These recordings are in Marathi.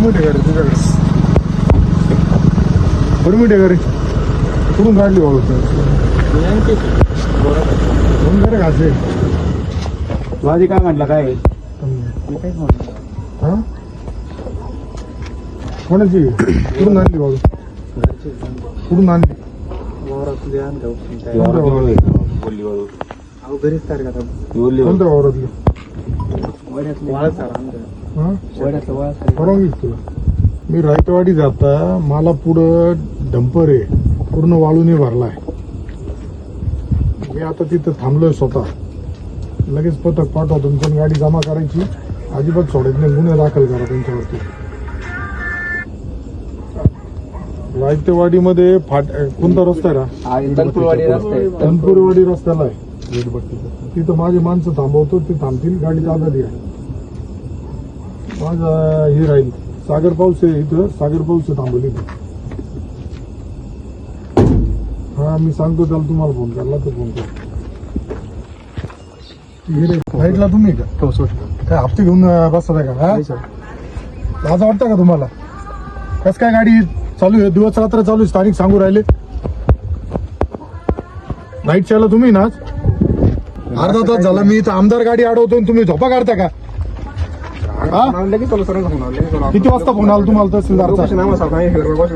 परमिट आहे गाडी तुझ्याकडे परमिट आहे गाडी कुठून काढली वाळू घासे भाजी काय म्हटलं काय? हा? कोणाची? कुठून आणली वाळू कुठून आणली? कोणत्या वावरात? घरीच तर का कोणत्या वावरातली? हा? आहे तुला मी रायतवाडी जाता मला पुढं डंपर आहे. पूर्ण वाळूने भरलाय. मी आता तिथं थांबलोय स्वतः. लगेच पथक पाठवा तुमच्या गाडी जमा करायची. अजिबात सोडायची नाही गुन्हे दाखल करा त्यांच्यावरती. रायतेवाडीमध्ये फाट कोणता रस्ता आहे तनपुरवाडी तनपुरवाडी रस्त्याला आहे. तिथं माझी माणसं थांबवतो ते थांबतील. गाडी ताब्यात घ्या माझा हे राहील. सागर पाऊस आहे इथं. सागर पाऊस आहे थांबवली. हा मी सांगतो त्याला तुम्हाला फोन करला तो फोन कर फ्लाईटला तुम्ही का? हो काय हप्ते घेऊन अं, बसता का? हा? लाज वाटतं का तुम्हाला? कस काय गाडी चालू आहे? दिवस रात्र चालू आहे स्थानिक सांगू राहिले. नाईट चाला तुम्ही ना? आज? अर्धा तास झाला मी इथं आमदार गाडी अडवतो तुम्ही झोपा काढता का? हा? लगेच तुला सरांचा फोन आला. किती वाजता फोन आला तुम्हाला तहसीलदारचा? सांगा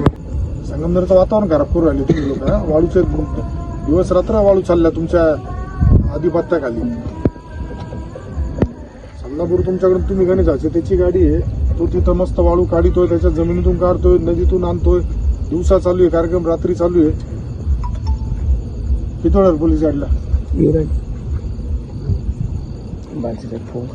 संगमनेरचं वातावरण खराब करू राहिले तुम्ही लोक हा? वाळूचे दिवस रात्र वाळू चालल्या तुमच्या आधिपत्याखाली. समजापूर तुमच्याकडून तुम्ही गणेशाचे त्याची गाडी आहे. तो तिथं मस्त वाळू काढितोय त्याच्या जमिनीतून काढतोय नदीतून आणतोय. दिवसा चालू आहे कार्यक्रम रात्री चालू आहे. किती वेळा पोलीस गाडीला? फोन.